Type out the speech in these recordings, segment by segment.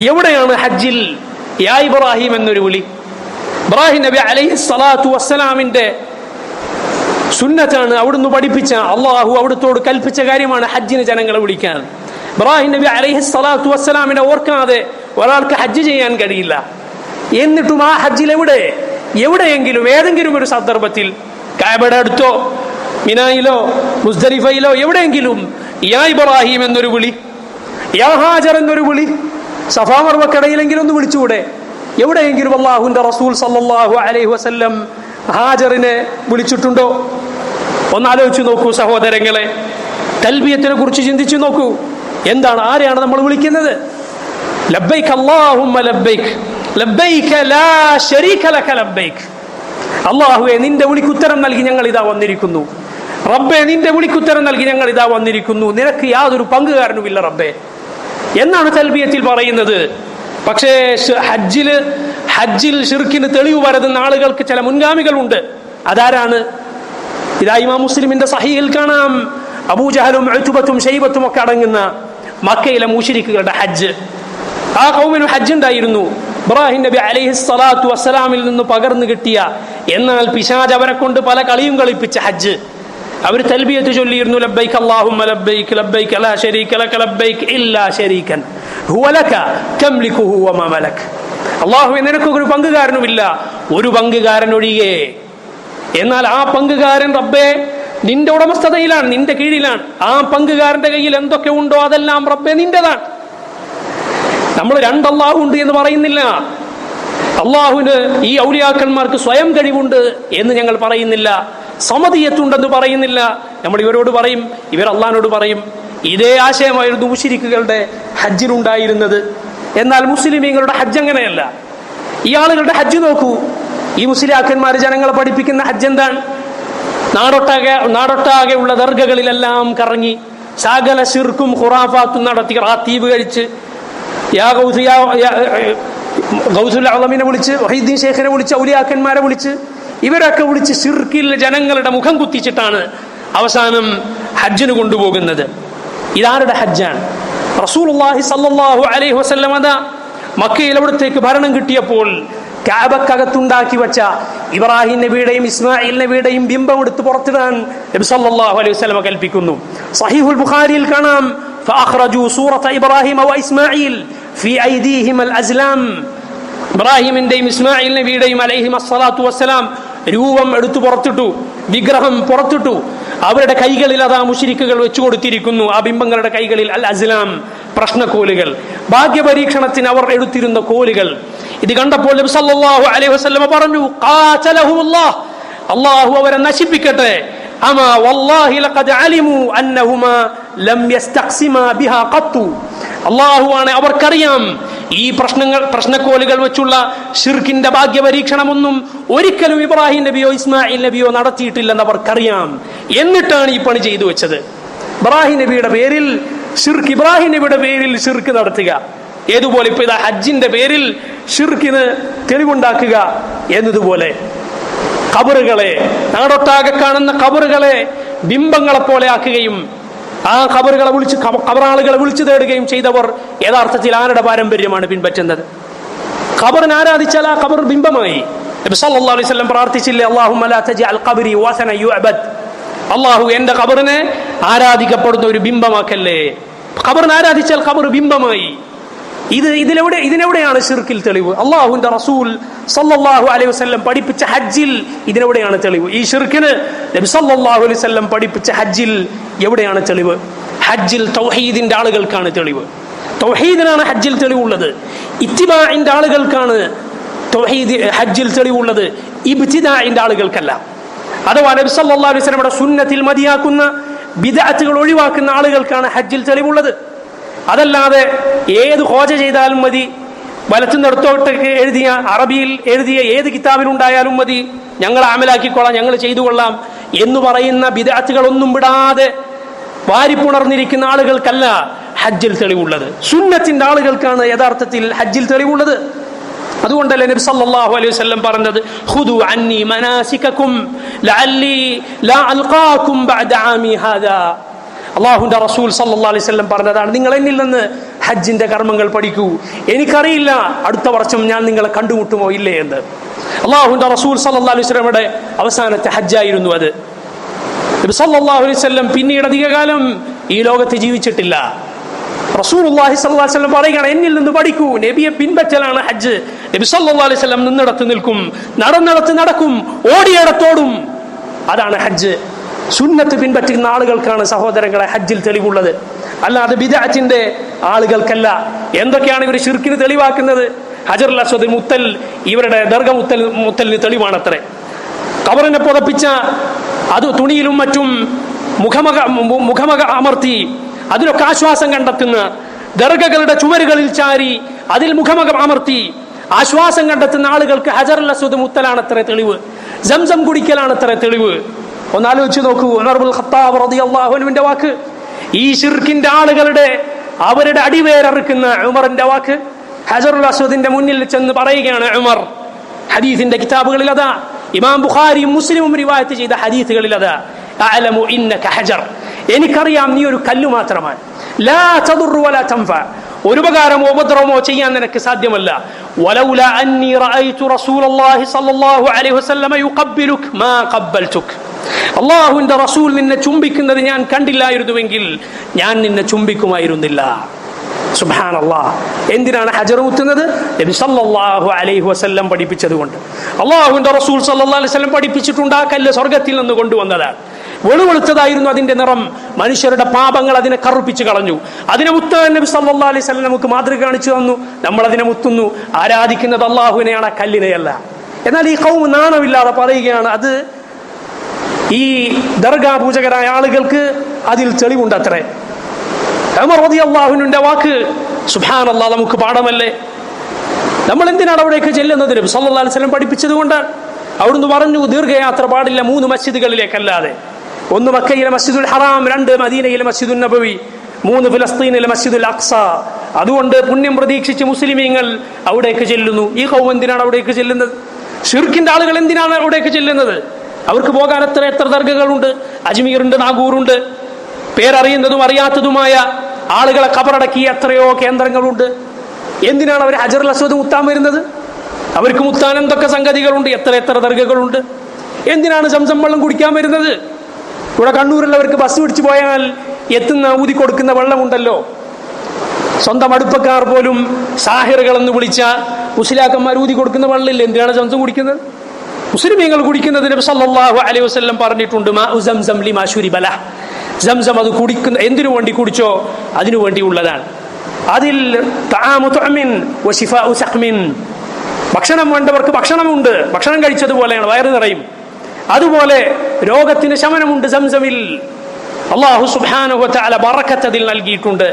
എവിടെയാണ് ഹജ്ജിൽ യാ ഇബ്രാഹിം എന്നൊരു വിളി? ഇബ്രാഹിം നബി അലൈഹി സ്വലാത്തു വസ്സലാമിന്റെ സുന്നത്താണ് അവിടുന്ന് പഠിപ്പിച്ച അള്ളാഹു അവിടുത്തോട് കൽപ്പിച്ച കാര്യമാണ് ഹജ്ജിന് ജനങ്ങളെ വിളിക്കാൻ. ഇബ്രാഹിം നബി അലൈഹി സ്വലാത്തു വസ്സലാമിനെ ഓർക്കാതെ ഒരാൾക്ക് ഹജ്ജ് ചെയ്യാൻ കഴിയില്ല. എന്നിട്ടും ആ ഹജ്ജിൽ എവിടെ? എവിടെയെങ്കിലും ഏതെങ്കിലും ഒരു സന്ദർഭത്തിൽ കാബയുടെ അടുത്തോ മിനായിലോ മുസ്ദലിഫയിലോ എവിടെയെങ്കിലും യാ ഇബ്രാഹിം എന്നൊരു വിളി യാ ഹാജർ എന്നൊരു വിളി സഫാ മർവക്കടയിലെങ്കിലും ഒന്ന് വിളിച്ചുകൂടെ? എവിടെയെങ്കിലും അള്ളാഹുന്റെ റസൂൽ സല്ലാഹു അലൈഹി വസല്ലം ഹാജറിനെ വിളിച്ചിട്ടുണ്ടോ? ഒന്നാലോചിച്ച് നോക്കൂ സഹോദരങ്ങളെ. തൽബിയത്തിനെ കുറിച്ച് ചിന്തിച്ചു നോക്കൂ. എന്താണ് ആരെയാണ് നമ്മൾ വിളിക്കുന്നത്? ലബ്ബൈക്ക് ലബ്ബൈക. ലാ ശരീക ലക നിന്റെ വിളിക്കുത്തരം നൽകി ഞങ്ങൾ ഇതാ വന്നിരിക്കുന്നു. റബ്ബെ നിന്റെ വിളിക്കുത്തരം നൽകി ഞങ്ങൾ ഇതാ വന്നിരിക്കുന്നു. നിനക്ക് യാതൊരു പങ്കുകാരനുമില്ല റബ്ബെ. എന്നാണ് തൽബിയത്തിൽ പറയുന്നത്. പക്ഷേ ഹജ്ജിൽ ഹജ്ജിൽ ഷിർക്കിന് തെളിവ് വരുന്ന ആളുകൾക്ക് ചില മുൻഗാമികളുണ്ട്. അതാരാണ്? ഇതാ ഇമാം മുസ്ലിമിന്റെ സഹിയിൽ കാണാം. അബൂജഹലും എഴുത്തുബത്തും ഷെയ്ബത്തും ഒക്കെ അടങ്ങുന്ന മക്കയിലെ മൂഷിരിക്കുകളുടെ ഹജ്ജ്. ആ കൗമിന് ഹജ്ജ് ഉണ്ടായിരുന്നു. ഇബ്രാഹിം നബി അലൈഹി സ്വലാത്തു വസ്സലാമിൽ നിന്ന് പകർന്നു കിട്ടിയ എന്നാൽ പിശാജ് അവരെ കൊണ്ട് പല കളിയും കളിപ്പിച്ച ഹജ്ജ്. അവർ തൽബിയത്ത് ചൊല്ലിയിരുന്നു ലബ്ബൈക്ക് അല്ലാഹുമ്മ ലബ്ബൈക്ക് ലബ്ബൈക്ക് ലാ ശരീക ലക ലബ്ബൈക്ക് ഇല്ലാ ശരീകൻ ഹുവ ലക തംലികുഹു വമാ മലക്. അല്ലാഹുവേ നിനക്ക് ഒരു പങ്കുകാരനുമില്ല. ഒരു പങ്കുകാരൻ ഒഴികെ എന്നാൽ ആ പങ്കുകാരൻ റബ്ബേ നിന്റെ ഉടമസ്ഥതയിലാണ് നിന്റെ കീഴിലാണ്. ആ പങ്കുകാരന്റെ കയ്യിൽ എന്തൊക്കെ ഉണ്ടോ അതെല്ലാം റബ്ബെ നിന്റേതാണ്. നമ്മൾ രണ്ട് അള്ളാഹു ഉണ്ട് എന്ന് പറയുന്നില്ല. അള്ളാഹുവിന് ഈ ഔലിയാക്കന്മാർക്ക് സ്വയം കഴിവുണ്ട് എന്ന് ഞങ്ങൾ പറയുന്നില്ല. സമതിയത്തുണ്ടെന്ന് പറയുന്നില്ല. നമ്മൾ ഇവരോട് പറയും ഇവർ അള്ളഹാനോട് പറയും ഇതേ ആശയമായിരുന്നു മുഷിരിക്കുകളുടെ ഹജ്ജിനുണ്ടായിരുന്നത് എന്നാൽ മുസ്ലിമീങ്ങളുടെ ഹജ്ജ് അങ്ങനെയല്ല. ഈ ആളുകളുടെ ഹജ്ജ് നോക്കൂ. ഈ മുസ്ലിയാക്കന്മാർ ജനങ്ങളെ പഠിപ്പിക്കുന്ന ഹജ്ജ് എന്താണ്? നാടൊട്ടാകെ നാടൊട്ടാകെ ഉള്ള ദർഗകളിലെല്ലാം കറങ്ങി സകല ശിർക്കും ഖുറാഫാത്തും നടത്തി റാത്തീബ് കഴിച്ച് യാ ഗൗസ് യാ യാ- ഗൗസുൽ അളമിനെ വിളിച്ച് വഹീദ്ദീൻ ഷേഖിനെ വിളിച്ച് ഔലിയാക്കന്മാരെ വിളിച്ച് ഇവരൊക്കെ വിളിച്ച് ഷിർക്കിൽ ജനങ്ങളുടെ മുഖം കുത്തിച്ചിട്ടാണ് അവസാനം ഹജ്ജിന് കൊണ്ടുപോകുന്നത് ഇതാരുടെ ഹജ്ജാണ് റസൂലുള്ളാഹി സല്ലല്ലാഹു അലൈഹി വസല്ലം അതാ മക്കയിൽ അവിടത്തേക്ക് ഭരണം കിട്ടിയപ്പോൾ കാബക്കകത്തുണ്ടാക്കി വെച്ച ഇബ്രാഹിം നബിയുടെയും ഇസ്മായിൽ നബിയുടെയും ബിംബം എടുത്ത് പുറത്തിടാൻ നബി സല്ലല്ലാഹു അലൈഹി വസല്ലം കൽപ്പിക്കുന്നു സഹീഹുൽ ബുഖാരിയിൽ കാണാം فأخرجوا سورة إبراهيم وإسماعيل في أيديهم الأزلام ഇബ്രാഹിമിന്റെയും ഇസ്മായിൽ നബിയുടെയും അലൈഹിം അസ്സലാത്തു വസ്സലാം രൂപം എടുത്തു പുറത്തിട്ടു വിഗ്രഹം പുറത്തിട്ടു. അവരുടെ കൈകളിൽ അതാ മുഷിരിക്കുകൾ വെച്ചു കൊടുത്തിരിക്കുന്നു ആ ബിംബങ്ങളുടെ കൈകളിൽ അൽ അസ്ലാം പ്രശ്നക്കോലുകൾ. ഭാഗ്യപരീക്ഷണത്തിന് അവർ എടുത്തിരുന്ന കോലുകൾ. ഇത് കണ്ടപ്പോൾ സല്ലല്ലാഹു അലൈഹി പറഞ്ഞു അള്ളാഹു അവരെ നശിപ്പിക്കട്ടെ. അമാ വല്ലാഹി അലിമു ലം ബിഹാ ഖത്തു. അവർക്കറിയാം ഈ പ്രശ്നങ്ങൾ പ്രശ്നക്കോലുകൾ വെച്ചുള്ള ഷിർക്കിന്റെ ഭാഗ്യപരീക്ഷണമൊന്നും ഒരിക്കലും ഇബ്രാഹിം നബിയോ ഇസ്മായിൽ നബിയോ നടത്തിയിട്ടില്ലെന്ന് അവർക്കറിയാം എന്നിട്ടാണ് ഈ പണി ചെയ്തു വെച്ചത്. ഇബ്രാഹിം നബിയുടെ പേരിൽ ഷിർക്ക് ഇബ്രാഹിം നബിയുടെ പേരിൽ ഷിർക്ക് നടത്തുക. ഏതുപോലെ ഇപ്പൊ ഇതാ ഹജ്ജിന്റെ പേരിൽ ഷിർക്കിന് തെളിവുണ്ടാക്കുക എന്നതുപോലെ. കബറുകളെ നാടൊട്ടാകെ കാണുന്ന കബറുകളെ ബിംബങ്ങളെ പോലെ ആക്കുകയും ആ കബറുകളെ വിളിച്ച് ഖബറാളുകളെ വിളിച്ചു തേടുകയും ചെയ്തവർ യഥാർത്ഥത്തിൽ ആരുടെ പാരമ്പര്യമാണ് പിൻപറ്റുന്നത്? ഖബറിനെ ആരാധിച്ചാൽ ആ ഖബർ ബിംബമായി. അലൈഹി വസല്ലം പ്രാർത്ഥിച്ചില്ലേ യുഅബദ്. അല്ലാഹു എന്റെ ഖബറിനെ ആരാധിക്കപ്പെടുന്ന ഒരു ബിംബമാക്കല്ലേ? ഖബറിനെ ആരാധിച്ചാൽ ഖബർ ബിംബമായി. ഇത് ഇതിലെവിടെ ഇതിനെവിടെയാണ് ഷിർക്കിൽ തെളിവ്? അള്ളാഹുവിന്റെ റസൂൽ സല്ലാഹു അലൈഹി വസല്ലം പഠിപ്പിച്ച ഹജ്ജിൽ ഇതിനെവിടെയാണ് തെളിവ്? ഈ ഷിർക്കിന് നബി സല്ലല്ലാഹു അലൈഹി വസല്ലം പഠിപ്പിച്ച ഹജ്ജിൽ എവിടെയാണ് തെളിവ്? ഹജ്ജിൽ തൗഹീദിന്റെ ആളുകൾക്കാണ് തെളിവ്. തൗഹീദിനാണ് ഹജ്ജിൽ തെളിവുള്ളത്. ഇത്തിബാഇന്റെ ആളുകൾക്കാണ് തൗഹീദ് ഹജ്ജിൽ തെളിവുള്ളത്. ഇബ്തിദാഇന്റെ ആളുകൾക്കല്ല. അഥവാ നബി സല്ലല്ലാഹു അലൈഹി വസല്ലമയുടെ സുന്നത്തിൽ മതിയാക്കുന്ന ബിദഅത്തുകൾ ഒഴിവാക്കുന്ന ആളുകൾക്കാണ് ഹജ്ജിൽ തെളിവുള്ളത്. അതല്ലാതെ ഏത് ഹോജ ചെയ്താലും മതി. വലത്തുനിന്നിടത്തോട്ടേക്ക് എഴുതിയ അറബിയിൽ എഴുതിയ ഏത് കിതാബിലുണ്ടായാലും മതി. ഞങ്ങൾ ആമലാക്കിക്കൊള്ളാം ഞങ്ങൾ ചെയ്തു കൊള്ളാം എന്ന് പറയുന്ന വിദാർത്ഥികളൊന്നും വിടാതെ വാരിപ്പുണർന്നിരിക്കുന്ന ആളുകൾക്കല്ല ഹജ്ജിൽ തെളിവുള്ളത്. സുന്നത്തിന്റെ ആളുകൾക്കാണ് യഥാർത്ഥത്തിൽ ഹജ്ജിൽ തെളിവുള്ളത്. അതുകൊണ്ടല്ലേ നബി സല്ലല്ലാഹു അലൈഹി വസല്ലം പറഞ്ഞത് ഖുദു അന്നി മനാസികകും ലഅല്ലി ലാ അൽഖാകും ബഅദ ആമി ഹാദാ. അല്ലാഹുവിന്റെ റസൂൽ സല്ലല്ലാഹു അലൈഹി വസല്ലം പറഞ്ഞതാണ് നിങ്ങൾ എന്നിൽ നിന്ന് ഹജ്ജിന്റെ കർമ്മങ്ങൾ പഠിക്കൂ. എനിക്കറിയില്ല അടുത്ത വർഷം ഞാൻ നിങ്ങളെ കണ്ടുമുട്ടുമോ ഇല്ലേ എന്ന്. അള്ളാഹുന്റെ റസൂൽ വസല്ലമയുടെ അവസാനത്തെ ഹജ്ജായിരുന്നു അത്. അലൈഹി വസല്ലം പിന്നീട് അധികകാലം ഈ ലോകത്ത് ജീവിച്ചിട്ടില്ല. റസൂൽ അള്ളാഹി വസല്ലം പറയുകയാണ് എന്നിൽ നിന്ന് പഠിക്കൂ. നബിയെ പിൻപറ്റലാണ് ഹജ്ജ്. നബി സല്ലല്ലാഹു അലൈഹി വസല്ലം നിന്നിടത്ത് നിൽക്കും നടന്നിടത്ത് നടക്കും ഓടിയിടത്തോടും. അതാണ് ഹജ്ജ്. സുന്നത്ത് പിൻപറ്റുന്ന ആളുകൾക്കാണ് സഹോദരങ്ങളെ ഹജ്ജിൽ തെളിവുള്ളത്. അല്ലാതെ ബിദഅത്തിന്റെ ആളുകൾക്കല്ല. എന്തൊക്കെയാണ് ഇവർ ഷിർക്കിന് തെളിവാക്കുന്നത്? ഹജറുൽ അസ്വദ് മുത്തൽ ഇവരുടെ ദർഗ മുത്തൽ മുത്തലിന് തെളിവാണത്രേ. കവറിനെ പുതപ്പിച്ച അത് തുണിയിലും മറ്റും മുഖമക മുഖമക അമർത്തി അതിനൊക്കെ ആശ്വാസം കണ്ടെത്തുന്ന ദർഗകളുടെ ചുമരുകളിൽ ചാരി അതിൽ മുഖമക അമർത്തി ആശ്വാസം കണ്ടെത്തുന്ന ആളുകൾക്ക് ഹജറുൽ അസ്വദ് മുത്തലാണ് അത്ര തെളിവ്. ജംസം കുടിക്കലാണ് അത്ര തെളിവ്. ഒന്നാലോചിച്ച് നോക്കൂ. ഉമർബുൽ ഖത്താബ് റളിയല്ലാഹു അൻഹുവിന്റെ വാക്ക്. ഈ ഷിർക്കിന്റെ ആളുകളുടെ അവരുടെ അടിവേരറുക്കുന്ന ഉമറിന്റെ വാക്ക്. ഹജറുൽ അസ്വദിന്റെ മുന്നിൽ ചെന്ന് പറയുകയാണ് ഉമർ. ഹദീസിന്റെ കിതാബുകളിൽ അതാ. ഇമാം ബുഖാരിയും മുസ്ലിമും റിവായത്ത് ചെയ്ത ഹദീസുകളിൽ അതാ. അഅലമു ഇന്നക ഹജർ. എനിക്കറിയാം നീ ഒരു കല്ലു മാത്രമാണ്. ലാ തദുറു വലാ തൻഫ. ഒരു ഉപകാരമോ ഉപദ്രവമോ ചെയ്യാൻ നിനക്ക് സാധ്യമല്ല. വലൗല അന്നി റഅയ്തു റസൂലല്ലാഹി സ്വല്ലല്ലാഹു അലൈഹി വസല്ലമ യുഖബ്ബിലുക മാ ഖബ്ബൽതുക. അള്ളാഹുവിന്റെ റസൂൽ നിന്നെ ചുംബിക്കുന്നത് ഞാൻ കണ്ടില്ലായിരുന്നുവെങ്കിൽ ഞാൻ നിന്നെ ചുംബിക്കുമായിരുന്നില്ല. സുബാനല്ലാ എന്തിനാണ് ഹജർ ഊത്തുന്നത്? നബി സല്ലല്ലാഹു അലൈഹി വസല്ലം പഠിപ്പിച്ചത് കൊണ്ട് അള്ളാഹുവിന്റെ റസൂൽ സല്ലല്ലാഹു അലൈഹി വസല്ലം പഠിപ്പിച്ചിട്ടുണ്ട് ആ കല്ല് സ്വർഗത്തിൽ നിന്ന് കൊണ്ടുവന്നതാണ്. വെളുവെളുത്തതായിരുന്നു അതിന്റെ നിറം. മനുഷ്യരുടെ പാപങ്ങൾ അതിനെ കറുപ്പിച്ച് കളഞ്ഞു. അതിനെ മുത്താൻ നബി സല്ലല്ലാഹു അലൈഹി വസല്ലം നമുക്ക് മാതൃക കാണിച്ചു തന്നു. നമ്മൾ അതിനെ മുത്തുന്നു. ആരാധിക്കുന്നത് അള്ളാഹുവിനെയാണ് ആ കല്ലിനെയല്ല. എന്നാൽ ഈ കൗമ് നാണമില്ലാതെ പറയുകയാണ് അത് ഈ ദർഗാ പൂജകരായ ആളുകൾക്ക് അതിൽ തെളിവുണ്ട് അത്രേ ഉമർ വാക്ക് സുബ്ഹാനല്ലാഹ് നമുക്ക് പാഠമല്ലേ? നമ്മൾ എന്തിനാണ് അവിടേക്ക് ചെല്ലുന്നത്? നബി സല്ലല്ലാഹു അലൈഹി വസല്ലം പഠിപ്പിച്ചത് കൊണ്ടാണ് അവിടുന്ന് പറഞ്ഞു ദീർഘയാത്ര പാടില്ല മൂന്ന് മസ്ജിദുകളിലേക്കല്ലാതെ. ഒന്ന് മക്കയിലെ മസ്ജിദുൽ ഹറാം രണ്ട് മദീനയിലെ മസ്ജിദുൽ നബവി മൂന്ന് ഫിലസ്തീനിലെ മസ്ജിദുൽ അക്സ. അതുകൊണ്ട് പുണ്യം പ്രതീക്ഷിച്ച് മുസ്ലിമീങ്ങൾ അവിടേക്ക് ചെല്ലുന്നു. ഈ കൗ എന്തിനാണ് അവിടേക്ക് ചെല്ലുന്നത്? ഷിർക്കിന്റെ ആളുകൾ എന്തിനാണ് അവിടേക്ക് ചെല്ലുന്നത്? അവർക്ക് പോകാൻ എത്ര എത്ര ദർഗകളുണ്ട്? അജ്മീറുണ്ട് നാഗൂറുണ്ട്. പേരറിയുന്നതും അറിയാത്തതുമായ ആളുകളെ കബറടക്കിയ എത്രയോ കേന്ദ്രങ്ങളുണ്ട്. എന്തിനാണ് അവർ ഹജറുൽ അസ്വദ് മുത്താൻ വരുന്നത്? അവർക്ക് മുത്താൻ എന്തൊക്കെ സംഗതികളുണ്ട്? എത്ര എത്ര ദർഗകളുണ്ട്? എന്തിനാണ് സംസം വെള്ളം കുടിക്കാൻ വരുന്നത്? ഇവിടെ കണ്ണൂരിലുള്ളവർക്ക് ബസ് പിടിച്ചു പോയാൽ എത്തുന്ന ഊതി കൊടുക്കുന്ന വെള്ളമുണ്ടല്ലോ. സ്വന്തം അടുപ്പക്കാർ പോലും സാഹിറുകൾ എന്ന് വിളിച്ച മുസ്ലിയാക്കന്മാർ ഊതി കൊടുക്കുന്ന വെള്ളമില്ല? എന്തിനാണ് സംസം കുടിക്കുന്നത്? മുസ്ലിമീങ്ങൾ കുടിക്കുന്നത് നബി സല്ലല്ലാഹു അലൈഹി വസല്ലം പറഞ്ഞിട്ടുണ്ട് മാ സംസം ലിമാ ശുരിബല. സംസം അത് കുടിക്കുന്ന എന്തിനു വേണ്ടി കുടിച്ചോ? അതിനു വേണ്ടി ഉള്ളതാണ്. അതിൽ ഭക്ഷണം വേണ്ടവർക്ക് ഭക്ഷണമുണ്ട്. ഭക്ഷണം കഴിച്ചതുപോലെയാണ് വയറ് നിറയും. അതുപോലെ രോഗത്തിന് ശമനമുണ്ട് സംസമിൽ. അള്ളാഹു സുബ്ഹാനഹു വതആല ബറക്കത്ത് അതിൽ നൽകിയിട്ടുണ്ട്.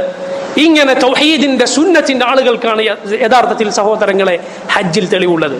ഇങ്ങനെ തൗഹീദിന്റെ സുന്നത്തിന്റെ ആളുകൾക്കാണ് യഥാർത്ഥത്തിൽ സഹോദരങ്ങളെ ഹജ്ജിൽ തെളിവുള്ളത്.